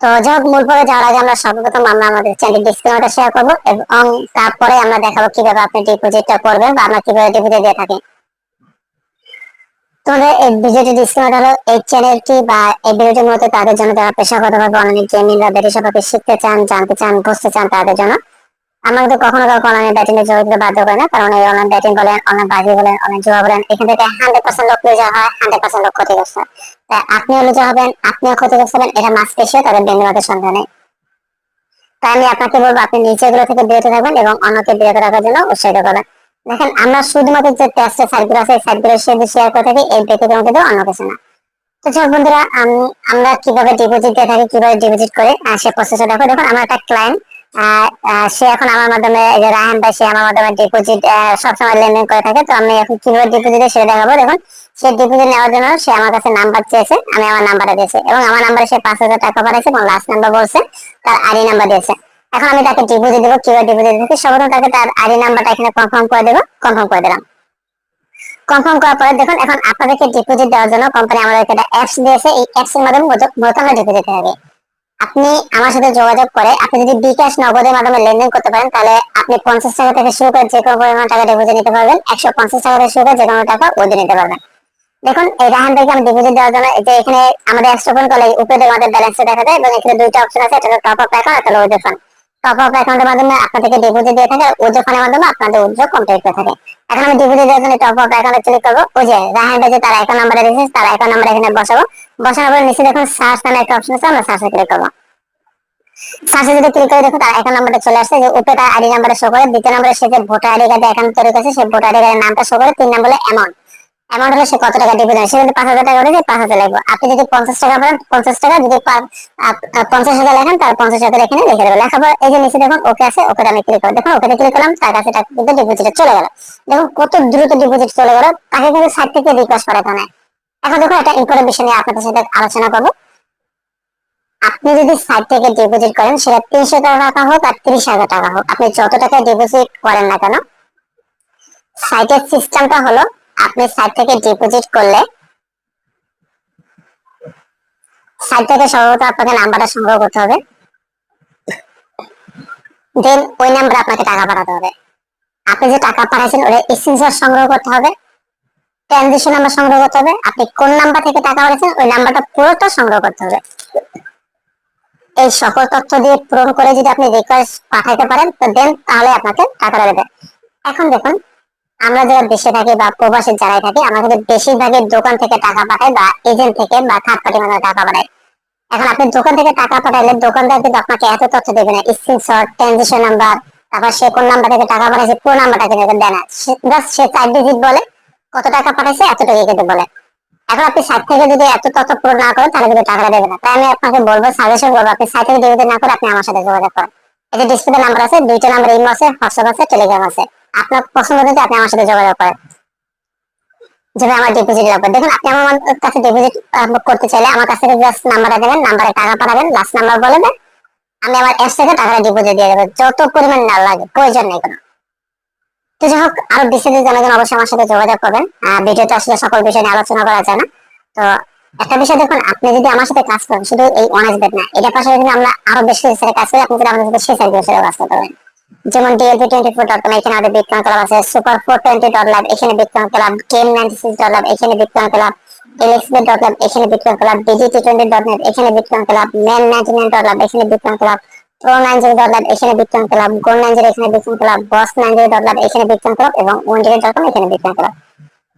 তো যাই হোক মূল পরে যাওয়ার আগে আমরা সর্বপ্রথম আমরা আমাদের চ্যানেল ডিসক্রিপশনটা শেয়ার করব এবং তারপরে আমরা দেখাবো কীভাবে আপনি ডিপোজিটটা করবেন বা আমরা কীভাবে ডিপোজিট দিয়ে থাকি। তোমাদের এই ভিডিওটি ডিসক্লেমার হলো, এই চ্যানেলটি বা এই ভিডিওটির মধ্যে তাদের জন্য যারা পেশাগতভাবে অনলাইন গেমিং বা সম্পর্কে শিখতে চান, জানতে চান, বুঝতে চান তাদের জন্য আমরা কিন্তু কখনো কখনো অনলাইন ব্যাটিং এ জড়িত বাধ্য করে না, কারণ এই অনলাইন ব্যাটিং বলেন অনলাইন বাজি বলেন অনলাইন জুয়া বলেন, এখান থেকে হান্ড্রেড পার্সেন্ট লোক লুজা হয় হান্ড্রেড পার্সেন্ট লোক ক্ষতিগ্রস্ত। তাই আপনিও লুজা হবেন, আপনিও ক্ষতিগ্রস্ত হবেন, এটা মাস পেশিয়ে তাদের বিন্দুমাত্র সন্দেহ নেই। তাই আমি আপনাকে বলব, আপনি নিচে এগুলো থেকে বিরত থাকবেন এবং অন্যকে বিরত রাখার জন্য উৎসাহিত করবেন। দেখেন, আমরা শুধুমাত্র যে টেস্টের সাইটগুলো আছে, এই সাইটগুলো শেয়ার করে থাকি, এই ব্যতিক্রম কিন্তু অন্য কিছু না। তো যাই বন্ধুরা আমরা কীভাবে ডিপোজিট দিয়ে থাকি, কীভাবে ডিপোজিট করে সে প্রসেসটা দেখো। দেখুন, আমার একটা ক্লায়েন্ট সে এখন আমার মাধ্যমে রায়হান ভাই, সে আমার মাধ্যমে ডিপোজিট সবসময় লেনদেন করে থাকে। তো আমি এখন কীভাবে ডিপোজিট সেটা দেখাবো। দেখুন, সে ডিপোজিট নেওয়ার জন্য সে আমার কাছে নাম্বার চেয়েছে, আমি আমার নাম্বারটা দিয়েছি এবং আমার নাম্বারে সে পাঁচ হাজার টাকা পাঠাইছে এবং লাস্ট নাম্বার বলছে, তার আইডি নাম্বার দিয়েছে। এখন আমি তাকে ডিপোজিট দেবো, কীভাবে ডিপোজিট তাকে তার আইডি নাম্বারটা এখানে কনফার্ম করে দেবো কনফার্ম করে দিলাম। কনফার্ম করার পরে দেখুন, এখন আপনাদেরকে ডিপোজিট দেওয়ার জন্য কোম্পানি আমাদেরকে একটা অ্যাপস দিয়েছে। এই অ্যাপস এর মাধ্যমে মূলত আমরা ডিপোজিট হবে। আপনি আমার সাথে যোগাযোগ করে আপনি যদি বিকাশ নগদের মাধ্যমে লেনদেন করতে পারেন, তাহলে আপনি পঞ্চাশ টাকা থেকে শুরু করে যে কোনো পরিমাণ টাকা ডিপোজিট নিতে পারবেন। একশো পঞ্চাশ টাকা থেকে শুরু করে যে কোনো টাকা ওদের নিতে পারবেন। দেখুন, এই রাহান থেকে আমি ডিপোজিট দেওয়ার জন্য যে এখানে আমাদের অ্যাপস ওপেন করলে উপরে আমাদের ব্যালেন্সে দেখা যায়, এবং এখানে দুইটা অপশন আছে, একটা টপ আপ অ্যাকাউন্ট একটা ওদের ফান্ড টপ এখন নাম্বার দেখুন অপশন চলে আসছে, যে আইডি সে ভোটার আইডি তৈরি করেছে, সেই ভোটার আইডি কার্ডের নামটা শো করে, তিন নম্বরে অ্যামাউন্ট অ্যামাউন্ট হলে সে কত টাকা দিবে সে যদি পাঁচ হাজার টাকা উঠেছে পাঁচ হাজার লাগবে। আপনি যদি পঞ্চাশ টাকা পান, পঞ্চাশ টাকা যদি পঞ্চাশ হাজার লেখেন তার পঞ্চাশ হাজার এখানে লিখে দেবে লেখার পর এই যে নিচে দেখুন ওকে আছে ওকে আমি ক্লিক করব দেখুন ওকে ক্লিক করলাম, তার কাছে কিন্তু ডিপোজিটে চলে গেল। দেখুন, কত দ্রুত ডিপোজিট চলে গেল। তাকে কিন্তু সাইট থেকে রিকোয়েস্ট করা হয় এখন দেখুন, একটা ইম্পর্টেন্ট বিষয় নিয়ে আপনাদের সাথে আলোচনা করব। আপনি যদি সাইট থেকে ডিপোজিট করেন, সেটা তিনশো টাকা হোক আর তিরিশ হাজার টাকা হোক। আপনি যত টাকা ডিপোজিট করেন না কেন সাইটের সিস্টেমটা হলো আপনি সাইট থেকে ডিপোজিট করলে সাইট থেকে সর্বপ্রথম আপনাকে নাম্বারটা সংগ্রহ করতে হবে। দেন ওই নাম্বারে আপনাকে টাকা পাঠাতে হবে। আপনি যে টাকা পাঠাচ্ছেন ওটা স্ক্রিনশট সংগ্রহ করতে হবে ট্রানজেকশন নাম্বার সংগ্রহ করতে হবে, আপনি কোন নাম্বার থেকে টাকা পাঠাচ্ছেন ওই নাম্বারটা পুরোটা সংগ্রহ করতে হবে। এই সকল তথ্য দিয়ে পূরণ করে যদি আপনি রিকোয়েস্ট পাঠাইতে পারেন, তো দেন তাহলে আপনাকে টাকাটা দেবে। এখন দেখুন আমরা যারা দেশে থাকি বা প্রবাসী যারাই থাকি, আমরা কিন্তু বেশিরভাগই দোকান থেকে টাকা পাঠাই বা এজেন্ট থেকে বা থার্ড পার্টি মাধ্যমে টাকা পাঠাই। এখন আপনি দোকান থেকে টাকা পাঠাইলে দোকানদার কিন্তু আপনাকে এত তথ্য দেবে না। স্ক্রিনশট ট্রানজেকশন নাম্বার তারপর সে কোন নাম্বার থেকে টাকা পাঠাইছে, পুরো নাম্বারটা কিন্তু দেয় না। জাস্ট সে চার ডিজিট বলে কত টাকা পাঠাইছে এত টাকা কিন্তু বলে। এখন আপনি সাইট থেকে যদি এত তথ্য পূরণ না করেন, তাহলে কিন্তু টাকাটা দেবে না। তাই আমি আপনাকে বলব সাজেশন করব, আপনি সাইট থেকে ডিপোজিট না করে আপনি আমার সাথে যোগাযোগ করেন। এই যে ডিসপ্লে নাম্বার আছে, দুইটা নাম্বার ইমো আছে হোয়াটসঅ্যাপ আছে টেলিগ্রাম আছে। আপনার পছন্দ অনুযায়ী আপনি আমার সাথে যোগাযোগ করেন। যেভাবে আমার ডিপোজিট লাগবে। দেখুন, আপনি আমার কাছে ডিপোজিট করতে চাইলে আমার কাছ থেকে জাস্ট নাম্বারটা দেবেন নাম্বারে টাকা পাঠাবেন লাস্ট নাম্বার বলবেন আমি আমার অ্যাপস থেকে টাকাটা ডিপোজিট দিয়ে দেবো। যত পরিমাণ না লাগে, প্রয়োজন নেই কোনো। তো যাই হোক, আরও বিস্তারিত জানার জন্য অবশ্যই আমার সাথে যোগাযোগ করবেন। ভিডিওতে আসলে সকল বিষয় নিয়ে আলোচনা করা যায় না। তো একটা বিষয় দেখুন, আপনি যদি আমার সাথে কাজ করেন, শুধু এই অনার্স বেড না, এটা পাশাপাশি আমরা আরও বেশি কাজ করি। আপনি যদি আমাদের সাথে সাইডের সাথে কাজ করতে পারেন। যেমন DLP twenty four dot com এখানে আমাদের বিটকয়েন ক্লাব আছে। Super four twenty dot lab এখানে bitcoin club. Game ninety six dot lab এখানে bitcoin club. LXB dot lab এখানে bitcoin club. DGT twenty dot net এখানে bitcoin club. Man ninety nine dot lab এখানে bitcoin club. Pro nine zero dot lab এখানে bitcoin club. Goal nine zero এখানে bitcoin club. Boss nine zero dot lab এখানে bitcoin club. এবং one zero dot com এখানে bitcoin club.